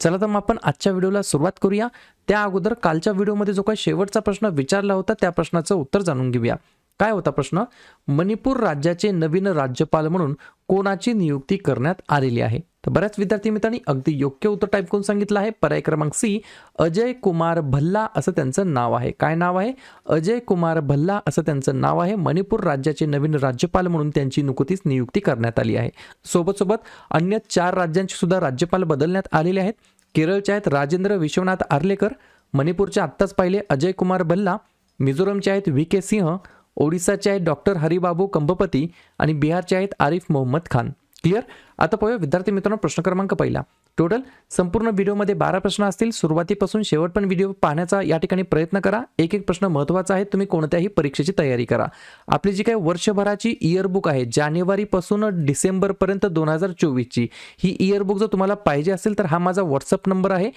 चला तर मग आपण आजच्या व्हिडिओला सुरुवात करूया. त्या अगोदर कालच्या व्हिडिओमध्ये जो काही शेवटचा प्रश्न विचारला होता त्या प्रश्नाचं उत्तर जाणून घेऊया. काय होता प्रश्न? मणिपूर राज्याचे नवीन राज्यपाल म्हणून कोणाची नियुक्ती करण्यात आलेली आहे? तर बऱ्याच विद्यार्थी मित्रांनी अगदी योग्य उत्तर टाईप करून सांगितलं आहे. पर्याय क्रमांक सी अजय कुमार भल्ला असं त्यांचं नाव आहे. काय नाव आहे? अजय कुमार भल्ला असं त्यांचं नाव आहे. मणिपूर राज्याचे नवीन राज्यपाल म्हणून त्यांची नुकतीच नियुक्ती करण्यात आली आहे. सोबत सोबत अन्य चार राज्यांचे सुद्धा राज्यपाल बदलण्यात आलेले आहेत. केरळचे आहेत राजेंद्र विश्वनाथ आर्लेकर मणिपूरचे आत्ताच पाहिले अजय कुमार भल्ला मिझोरमचे आहेत व्ही के सिंह ओडिसाचे आहेत डॉक्टर हरिबाबू कंबपती आणि बिहारचे आहेत आरिफ मोहम्मद खान. क्लिअर? आता पाहूया विद्यार्थी मित्रांनो प्रश्न क्रमांक पहिला. टोटल संपूर्ण व्हिडिओमध्ये बारा प्रश्न असतील. सुरुवातीपासून शेवट पण व्हिडिओ पाहण्याचा या ठिकाणी प्रयत्न करा. एक एक प्रश्न महत्त्वाचा आहे. तुम्ही कोणत्याही परीक्षेची तयारी करा. आपली जी काही वर्षभराची इयरबुक आहे जानेवारीपासून डिसेंबरपर्यंत दोन हजार चोवीसची ही इयरबुक जर तुम्हाला पाहिजे असेल तर हा माझा व्हॉट्सअप नंबर आहे.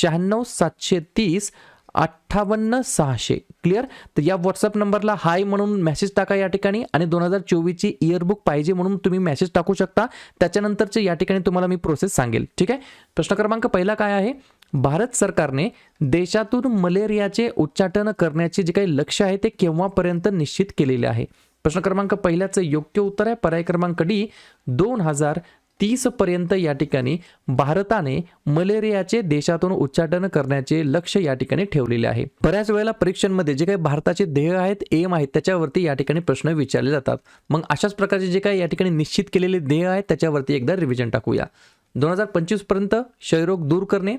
शहाण्णव सातशे तीस अठ्ठावन्न सहाशे. क्लिअर तर या व्हॉट्सअप नंबरला हाय म्हणून मेसेज टाका या ठिकाणी आणि दोन हजार चोवीसची इयरबुक पाहिजे म्हणून तुम्ही मेसेज टाकू शकता. त्याच्यानंतरचे या ठिकाणी तुम्हाला मी प्रोसेस सांगेल. ठीक आहे? प्रश्न क्रमांक पहिला काय आहे? भारत सरकारने देशातून मलेरियाचे उच्चाटन करण्याचे जे काही लक्ष आहे ते केव्हापर्यंत निश्चित केलेले आहे? प्रश्न क्रमांक पहिल्याचं योग्य उत्तर आहे. पर्याय क्रमांक डी दोन हजार तीस पर्यंत या ठिकाणी भारताने मलेरियाचे देशातून उच्चाटन करण्याचे लक्ष या ठिकाणी ठेवलेले आहे. बऱ्याच वेळेला परीक्षांमध्ये जे काही भारताचे ध्येय आहेत एम आहेत त्याच्यावरती या ठिकाणी प्रश्न विचारले जातात. मग अशाच प्रकारचे जे काही या ठिकाणी निश्चित केलेले ध्येय आहेत त्याच्यावरती एकदा रिव्हिजन टाकूया. दोन हजार पंचवीसपर्यंत क्षयरोग दूर करणे.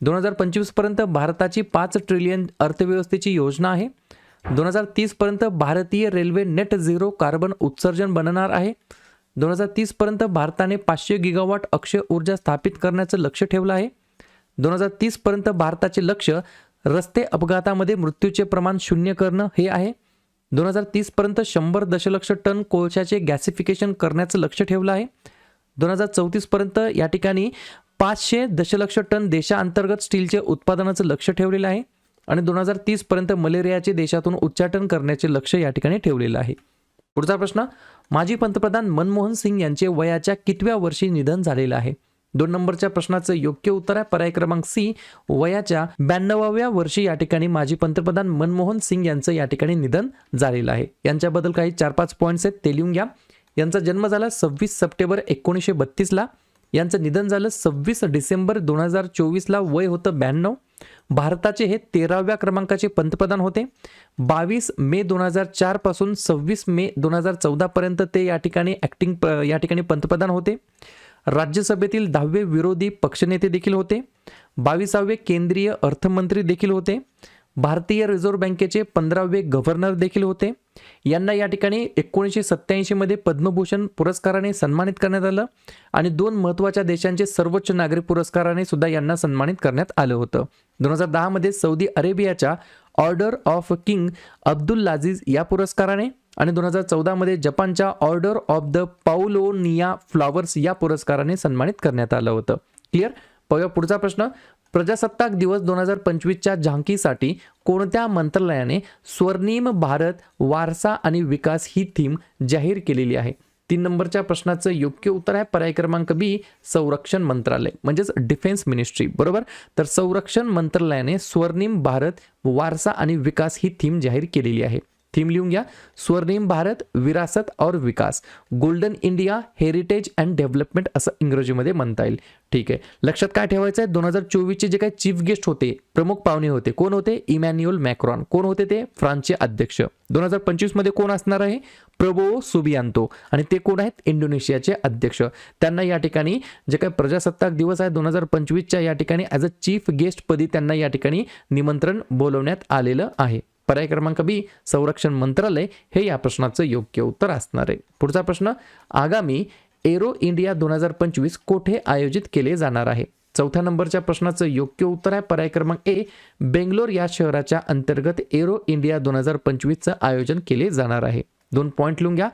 दोन हजार पंचवीसपर्यंत भारताची पाच ट्रिलियन अर्थव्यवस्थेची योजना आहे. दोन हजार तीस पर्यंत भारतीय रेल्वे नेट झिरो कार्बन उत्सर्जन बनणार आहे. दोन हजार तीसपर्यंत भारताने पाचशे गिगावॉट अक्षय ऊर्जा स्थापित करण्याचं लक्ष ठेवलं आहे. दोन हजार तीसपर्यंत भारताचे लक्ष रस्ते अपघातामध्ये मृत्यूचे प्रमाण शून्य करणं हे आहे. दोन हजार तीसपर्यंत शंभर दशलक्ष टन कोळशाचे गॅसिफिकेशन करण्याचं लक्ष ठेवलं आहे. दोन हजार चौतीसपर्यंत या ठिकाणी पाचशे दशलक्ष टन देशांतर्गत स्टीलचे उत्पादनाचं लक्ष ठेवलेलं आहे आणि दोन हजार तीसपर्यंत मलेरियाचे देशातून उच्चाटन करण्याचे लक्ष या ठिकाणी ठेवलेलं आहे. पुढचा प्रश्न माजी पंतप्रधान मनमोहन सिंग यांचे वयाच्या कितव्या वर्षी निधन झालेलं आहे? दोन नंबरच्या प्रश्नाचं योग्य उत्तर आहे पर्याय क्रमांक सी. वयाच्या ब्याण्णवाव्या वर्षी या ठिकाणी माजी पंतप्रधान मनमोहन सिंग यांचं या ठिकाणी निधन झालेलं आहे. यांच्याबद्दल काही चार पाच पॉईंट्स आहेत ते लिहून घ्या. यांचा जन्म झाला सव्वीस सप्टेंबर एकोणीसशे बत्तीसला. यांचं निधन झालं सव्वीस डिसेंबर दोन हजार चोवीसला. वय होतं ब्याण्णव. भारताचे हे तेराव्या क्रमांकाचे पंतप्रधान होते. बावीस मे दोन हजार चारपासून सव्वीस मे दोन हजार चौदा पर्यंत ते या ठिकाणी ॲक्टिंग या ठिकाणी पंतप्रधान होते. राज्यसभेतील दहावे विरोधी पक्षनेते देखील होते. बावीसावे केंद्रीय अर्थमंत्री देखील होते. भारतीय रिझर्व्ह बँकेचे पंधरावे गव्हर्नर देखील होते. यांना या ठिकाणी एकोणीसशे सत्त्याऐंशीमध्ये पद्मभूषण पुरस्काराने सन्मानित करण्यात आलं आणि दोन महत्त्वाच्या देशांचे सर्वोच्च नागरी पुरस्काराने सुद्धा यांना सन्मानित करण्यात आलं होतं. दोन हजार दहामध्ये सौदी अरेबियाच्या order of king Abdul Aziz या पुरस्काराने आणि दोन हजार चौदामध्ये जपानच्या order of the Paulownia flowers या पुरस्काराने सन्मानित करण्यात आलं होतं. क्लिअर? पाहूया पुढचा प्रश्न. प्रजासत्ताक दिवस दोन हजार पंचवीसच्या झांकीसाठी कोणत्या मंत्रालयाने स्वर्णिम भारत वारसा आणि विकास ही थीम जाहीर केलेली आहे? तीन नंबरच्या प्रश्नाचं योग्य उत्तर आहे पर्याय क्रमांक बी संरक्षण मंत्रालय म्हणजेच डिफेन्स मिनिस्ट्री बरोबर? तर संरक्षण मंत्रालयाने स्वर्णिम भारत वारसा आणि विकास ही थीम जाहीर केलेली आहे. थीम लिहून घ्या. स्वर्णिम भारत विरासत और विकास. Golden India heritage and development असं इंग्रजीमध्ये म्हणता येईल. ठीक आहे. लक्षात काय ठेवायचं आहे? दोन हजार चोवीसचे जे काही चीफ गेस्ट होते प्रमुख पाहुणे होते कोण होते? इमॅन्युअल मॅक्रॉन कोण होते ते? फ्रान्सचे अध्यक्ष. दोन हजार पंचवीसमध्ये कोण असणार आहे? Prabowo Subianto. आणि ते कोण आहेत? इंडोनेशियाचे अध्यक्ष. त्यांना या ठिकाणी जे काही प्रजासत्ताक दिवस आहे दोन हजार पंचवीसच्या या ठिकाणी ॲज अ चीफ गेस्ट पदी त्यांना या ठिकाणी निमंत्रण बोलवण्यात आलेलं आहे. पर्याय क्रमांक बी संरक्षण मंत्रालय हे या प्रश्नाचं योग्य उत्तर असणार आहे. पुढचा प्रश्न आगामी एरो इंडिया दोन हजार पंचवीस कोठे आयोजित केले जाणार आहे? चौथ्या नंबरच्या प्रश्नाचं योग्य उत्तर आहे पर्याय क्रमांक ए बेंगलोर या शहराच्या अंतर्गत एरो इंडिया दोन हजार पंचवीसचं आयोजन केले जाणार आहे. दोन पॉईंट लिहून घ्या.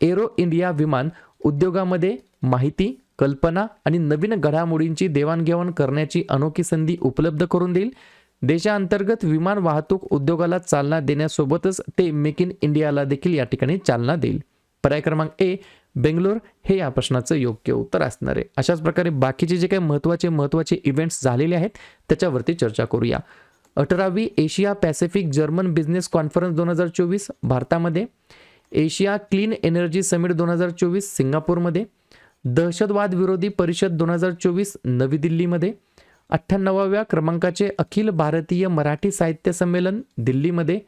एरो इंडिया विमान उद्योगामध्ये माहिती कल्पना आणि नवीन घडामोडींची देवाणघेवाण करण्याची अनोखी संधी उपलब्ध करून देईल. देशांतर्गत विमान वाहतूक उद्योगाला चालना देण्यासोबतच ते मेक इन इंडियाला देखील या ठिकाणी चालना देईल. पर्याय क्रमांक ए बेंगलोर हे या प्रश्नाचं योग्य उत्तर असणार आहे. अशाच प्रकारे बाकीचे जे काही महत्त्वाचे महत्त्वाचे इव्हेंट्स झालेले आहेत त्याच्यावरती चर्चा करूया. अठरावी Asia Pacific German business conference दोन हजार चोवीस भारतामध्ये. एशिया क्लीन एनर्जी समिट दोन हजार चोवीस सिंगापूरमध्ये. दहशतवाद विरोधी परिषद दोन हजार चोवीस नवी दिल्लीमध्ये. अठ्ठ्याण्णवाव्या क्रमांकाचे अखिल भारतीय मराठी साहित्य संमेलन दिल्लीमध्ये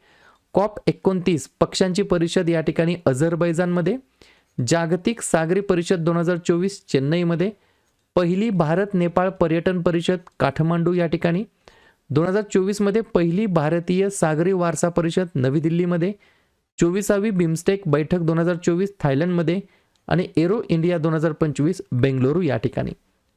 कॉप एकोणतीस पक्षांची परिषद या ठिकाणी अझरबैजानमध्ये जागतिक सागरी परिषद दोन हजार चोवीस चेन्नईमध्ये पहिली भारत नेपाळ पर्यटन परिषद काठमांडू या ठिकाणी दोन हजार चोवीसमध्ये पहिली भारतीय सागरी वारसा परिषद नवी दिल्लीमध्ये चोवीसावी बिमस्टेक बैठक दोन हजार चोवीस थायलंडमध्ये आणि एरो इंडिया दोन हजार पंचवीस बेंगलुरू या ठिकाणी.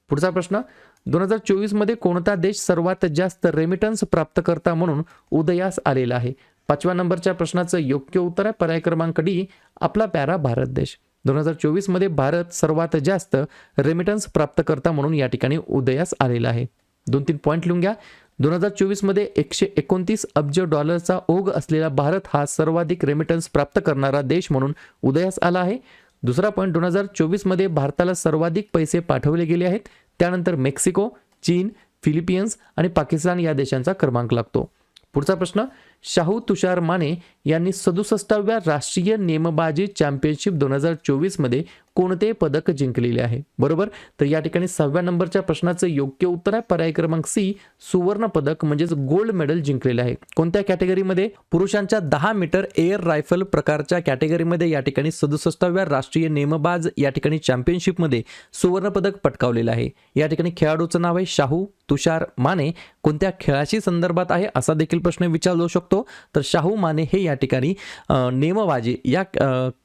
पुढचा प्रश्न दोन हजार चोवीसमध्ये कोणता देश सर्वात जास्त रेमिटन्स प्राप्तकर्ता म्हणून उदयास आलेला आहे? पाचव्या नंबरच्या प्रश्नाचं योग्य उत्तर आहे. पर्याय क्रमांक डी आपला प्यारा भारत देश. दोन हजार चोवीसमध्ये भारत सर्वात जास्त रेमिटन्स प्राप्तकर्ता म्हणून या ठिकाणी उदयास आलेला आहे. दोन तीन पॉईंट लिहून घ्या. दोन हजार चोवीसमध्ये एकशे एकोणतीस अब्ज डॉलरचा ओघ असलेला भारत हा सर्वाधिक रेमिटन्स प्राप्त करणारा देश म्हणून उदयास आला आहे. दुसरा पॉईंट दोन हजार चोवीसमध्ये भारताला सर्वाधिक पैसे पाठवले गेले आहेत. त्यानंतर मेक्सिको चीन फिलिपियन्स आणि पाकिस्तान या देशांचा क्रमांक लागतो. पुढचा प्रश्न शाहू तुषार माने यांनी सदुसष्टाव्या राष्ट्रीय नेमबाजी चॅम्पियनशिप दोन हजार चोवीसमध्ये कोणते पदक जिंकलेले आहे. बरोबर? तर या ठिकाणी सहाव्या नंबरच्या प्रश्नाचं योग्य उत्तर आहे. पर्याय क्रमांक सी सुवर्ण पदक म्हणजेच गोल्ड मेडल जिंकलेले आहे. कोणत्या कॅटेगरीमध्ये? पुरुषांच्या दहा मीटर एअर रायफल प्रकारच्या कॅटेगरीमध्ये या ठिकाणी सदुसष्टाव्या राष्ट्रीय नेमबाज या ठिकाणी चॅम्पियनशिपमध्ये सुवर्ण पदक पटकावलेलं आहे. या ठिकाणी खेळाडूचं नाव आहे शाहू तुषार माने. कोणत्या खेळाशी संदर्भात आहे असा देखील प्रश्न विचारलो शकतो. तर शाहू माने हे या ठिकाणी नेमबाजी या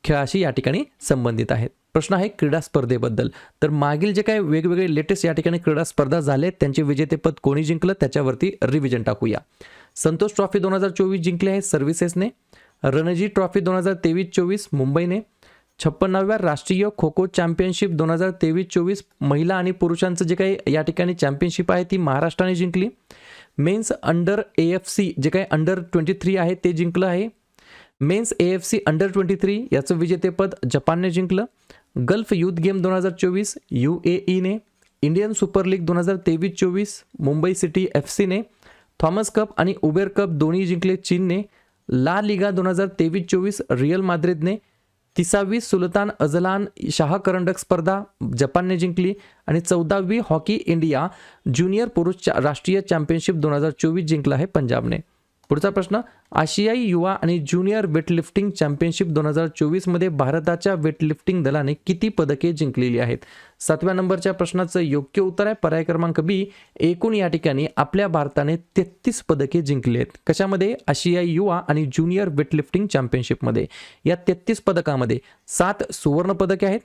खेळाशी या ठिकाणी संबंधित आहेत. प्रश्न आहे क्रीडा स्पर्धेबद्दल. तर मागील जे काही वेगवेगळे लेटेस्ट या ठिकाणी क्रीडा स्पर्धा झाले त्यांचे विजेतेपद कोणी जिंकलं त्याच्यावरती रिव्हिजन टाकूया. संतोष ट्रॉफी दोन हजार चोवीस जिंकली आहे सर्व्हिसेसने रणजी ट्रॉफी दोन हजार तेवीस चोवीस मुंबईने. छप्पन्नाव्या राष्ट्रीय खो खो चॅम्पियनशिप दोन हजार तेवीस चोवीस महिला आणि पुरुषांचं जे काही या ठिकाणी चॅम्पियनशिप आहे ती महाराष्ट्राने जिंकली. Men's under A F C जे काही अंडर ट्वेंटी थ्री आहे ते जिंकलं आहे. Men's A F C under twenty three याचं विजेतेपद जपानने जिंकलं. गल्फ युथ गेम दोन हजार चोवीस यू ए ईने इंडियन सुपर लीग दोन हजार तेवीस चोवीस मुंबई सिटी एफ सीने थॉमस कप आणि उबेर कप दोन्ही जिंकले चीनने. ला लिगा दोन हजार तेवीस चोवीस रिअल माद्रिदने. तिसावी सुलतान अझलान शाह करंडक स्पर्धा जपानने जिंकली. आणि चौदावी हॉकी इंडिया ज्युनियर पुरुष राष्ट्रीय चॅम्पियनशिप दोन हजार चोवीस जिंकला आहे पंजाबने. पुढचा प्रश्न आशियाई युवा आणि ज्युनियर वेटलिफ्टिंग चॅम्पियनशिप दोन हजार चोवीसमध्ये भारताच्या वेटलिफ्टिंग दलाने किती पदके जिंकलेली आहेत? सातव्या नंबरच्या प्रश्नाचं योग्य उत्तर आहे. पर्याय क्रमांक बी एकूण या ठिकाणी आपल्या भारताने तेहतीस पदके जिंकली आहेत. कशामध्ये? आशियाई युवा आणि ज्युनियर वेटलिफ्टिंग चॅम्पियनशिपमध्ये. या तेहतीस पदकामध्ये सात सुवर्ण पदके आहेत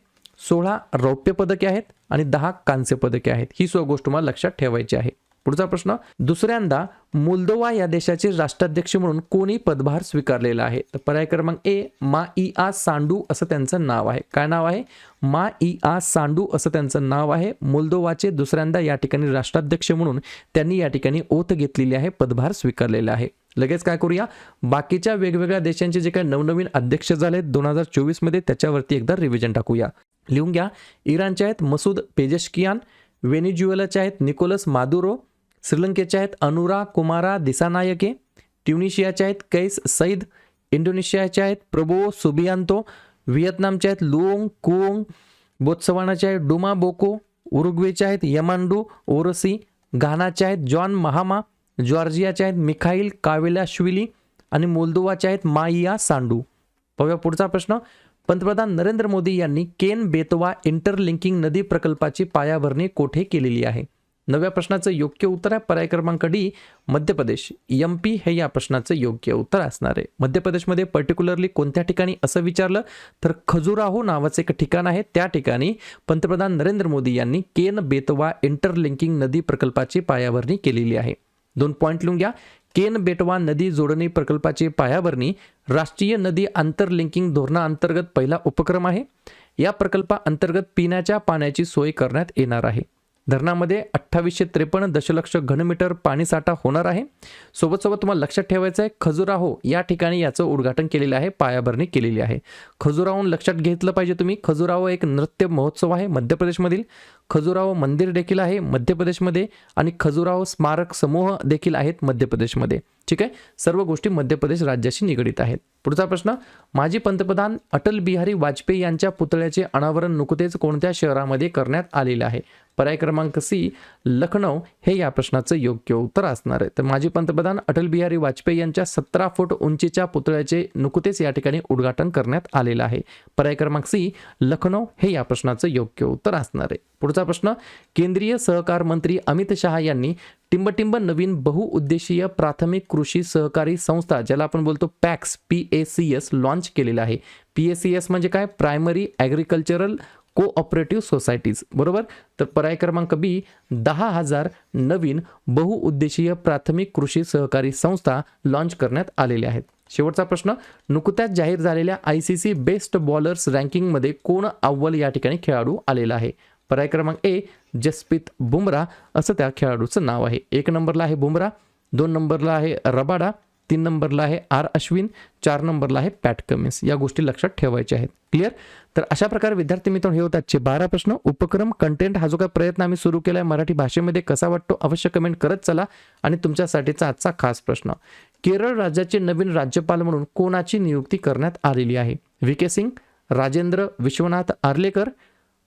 सोळा रौप्य पदके आहेत आणि दहा कांस्य पदके आहेत. ही सो गोष्ट तुम्हाला लक्षात ठेवायची आहे. पुढचा प्रश्न दुसऱ्यांदा मोल्दोवा या देशाचे राष्ट्राध्यक्ष म्हणून कोणी पदभार स्वीकारलेला आहे? तर पर्याय क्रमांक ए मा ई आ सांडू असं त्यांचं नाव आहे. काय नाव आहे? मा ई आ सांडू असं त्यांचं नाव आहे. मोल्दोवाचे दुसऱ्यांदा या ठिकाणी राष्ट्राध्यक्ष म्हणून त्यांनी या ठिकाणी ओथ घेतलेली आहे पदभार स्वीकारलेला आहे. लगेच काय करूया? बाकीच्या वेगवेगळ्या देशांचे जे काही नवनवीन अध्यक्ष झाले दोन हजार चोवीसमध्ये त्याच्यावरती एकदा रिव्हिजन टाकूया. लिहून घ्या. इराणचे आहेत मसूद पेजेशकियान व्हेनिज्युएलाचे आहेत निकोलस मादुरो श्रीलंकेचे आहेत अनुरा कुमारा दिसानायके ट्युनिशियाचे आहेत कैस सईद इंडोनेशियाचे आहेत प्रबो सुबियांतो व्हिएतनामचे आहेत लुओंग कुओंग बोत्सवानाचे आहेत डुमा बोको उरुग्वेचे आहेत यमांडू ओरसी घानाचे आहेत जॉन महामा जॉर्जियाचे आहेत मिखाईल कावेलाश्विली आणि मोल्दोवाचे आहेत माइया सांडू. पाहूया पुढचा प्रश्न. पंतप्रधान नरेंद्र मोदी यांनी केन बेतवा इंटरलिंकिंग नदी प्रकल्पाची पायाभरणी कोठे केलेली आहे? नव्या प्रश्नाचं योग्य उत्तर आहे. पर्याय क्रमांक D Madhya Pradesh. M P हे या प्रश्नाचं योग्य उत्तर असणार आहे. मध्य प्रदेशमध्ये पर्टिक्युलरली कोणत्या ठिकाणी असं विचारलं? तर खजुराहो नावाचं एक ठिकाण आहे. त्या ठिकाणी पंतप्रधान नरेंद्र मोदी यांनी केन बेतवा इंटरलिंकिंग नदी प्रकल्पाची पायाभरणी केलेली आहे. दोन पॉईंट लिहून घ्या. केन बेटवा नदी जोडणी प्रकल्पाची पायाभरणी राष्ट्रीय नदी आंतरलिंकिंग धोरणाअंतर्गत पहिला उपक्रम आहे. या प्रकल्पाअंतर्गत पिण्याच्या पाण्याची सोय करण्यात येणार आहे. धरणामध्ये अठ्ठावीसशे त्रेपन्न दशलक्ष घनमीटर पाणीसाठा होणार आहे. सोबत सोबत तुम्हाला लक्षात ठेवायचं आहे खजुराहो या ठिकाणी याचं उद्घाटन केलेलं आहे पायाभरणी केलेली आहे. खजुराहून लक्षात घेतलं पाहिजे तुम्ही. खजुराहो एक नृत्य महोत्सव आहे मध्य प्रदेशमधील खजुराहो मंदिर देखील आहे मध्य प्रदेशमध्ये आणि खजुराहो स्मारक समूह देखील आहेत मध्य प्रदेशमध्ये ठीक आहे? सर्व गोष्टी मध्य प्रदेश राज्याशी निगडीत आहेत. पुढचा प्रश्न माजी पंतप्रधान अटल बिहारी वाजपेयी यांच्या पुतळ्याचे अनावरण नुकतेच कोणत्या शहरामध्ये करण्यात आलेले आहे? पर्याय क्रमांक सी लखनौ हे या प्रश्नाचं योग्य उत्तर असणार आहे. तर माजी पंतप्रधान अटल बिहारी वाजपेयी यांच्या सतरा फूट उंचीच्या पुतळ्याचे नुकतेच या ठिकाणी उद्घाटन करण्यात आलेलं आहे. पर्याय क्रमांक सी लखनौ हे या प्रश्नाचं योग्य उत्तर असणार आहे. पुढचा प्रश्न केंद्रीय सहकार मंत्री अमित शहा यांनी टिंबटिंब नवीन बहुउद्देशीय प्राथमिक कृषी सहकारी संस्था ज्याला आपण बोलतो PACS P A C S launch केलेला आहे. पी ए सी एस म्हणजे काय? Primary agricultural cooperative societies. बरोबर? तर पर्याय क्रमांक बी दहा हजार नवीन बहुउद्देशीय प्राथमिक कृषी सहकारी संस्था लॉन्च करण्यात आलेल्या आहेत. शेवटचा प्रश्न नुकत्याच जाहीर झालेल्या I C C best bowlers रँकिंगमध्ये कोण अव्वल या ठिकाणी खेळाडू आलेला आहे? पर्याय क्रमांक ए जसप्रीत बुमरा असं त्या खेळाडूचं नाव आहे. एक नंबरला आहे बुमरा दोन नंबरला आहे रबाडा तीन नंबरला आहे आर अश्विन चार नंबरला आहे पॅट कमिन्स. या गोष्टी लक्षात ठेवायच्या आहेत. क्लिअर तर अशा प्रकारे विद्यार्थी मित्रांनो हे होतात आजचे बारा प्रश्न. उपक्रम कंटेंट हा जो काही प्रयत्न आम्ही सुरू केला आहे मराठी भाषेमध्ये कसा वाटतो अवश्य कमेंट करत चला. आणि तुमच्यासाठीचा आजचा खास प्रश्न. केरळ राज्याचे नवीन राज्यपाल म्हणून कोणाची नियुक्ती करण्यात आलेली आहे? व्ही के सिंग राजेंद्र विश्वनाथ आर्लेकर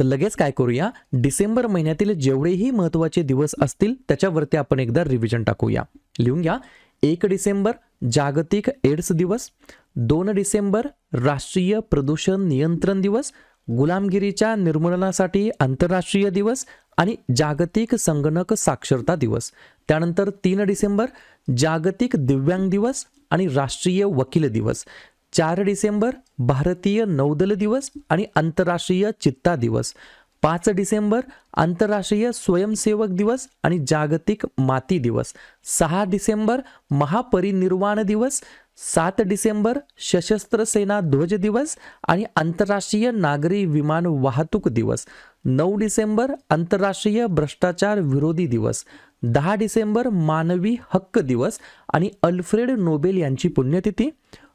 तर लगेच काय करूया? डिसेंबर महिन्यातील जेवढेही महत्त्वाचे दिवस असतील त्याच्यावरती आपण एकदा रिव्हिजन टाकूया. लिहून घ्या. एक डिसेंबर जागतिक एड्स दिवस. दोन डिसेंबर राष्ट्रीय प्रदूषण नियंत्रण दिवस. गुलामगिरीच्या निर्मूलनासाठी आंतरराष्ट्रीय दिवस आणि जागतिक संगणक साक्षरता दिवस. त्यानंतर तीन डिसेंबर जागतिक दिव्यांग दिवस आणि राष्ट्रीय वकील दिवस. चार डिसेंबर भारतीय नौदल दिवस आणि आंतरराष्ट्रीय चित्ता दिवस. पाच डिसेंबर आंतरराष्ट्रीय स्वयंसेवक दिवस आणि जागतिक माती दिवस. सहा डिसेंबर महापरिनिर्वाण दिवस. सात डिसेंबर सशस्त्र सेना ध्वज दिवस आणि आंतरराष्ट्रीय नागरी विमान वाहतूक दिवस. नऊ डिसेंबर आंतरराष्ट्रीय भ्रष्टाचार विरोधी दिवस. दहा डिसेंबर मानवी हक्क दिवस आणि अल्फ्रेड नोबेल यांची पुण्यतिथी.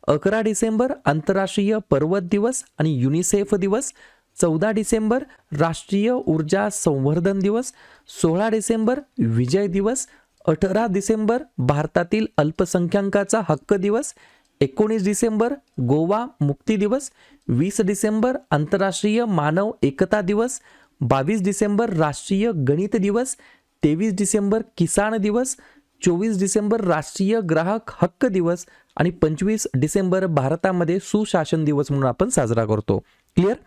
अकरा डिसेंबर आंतरराष्ट्रीय पर्वत दिवस आणि युनिसेफ दिवस चौदा डिसेंबर राष्ट्रीय ऊर्जा संवर्धन दिवस सोळा डिसेंबर विजय दिवस अठरा डिसेंबर भारतातील अल्पसंख्याकाचा हक्क दिवस एकोणीस डिसेंबर गोवा मुक्ती दिवस वीस डिसेंबर आंतरराष्ट्रीय मानव एकता दिवस बावीस डिसेंबर राष्ट्रीय गणित दिवस तेवीस डिसेंबर किसान दिवस चोवीस डिसेंबर राष्ट्रीय ग्राहक हक्क दिवस आणि पंचवीस डिसेंबर भारतामध्ये सुशासन दिवस म्हणून आपण साजरा करतो. क्लिअर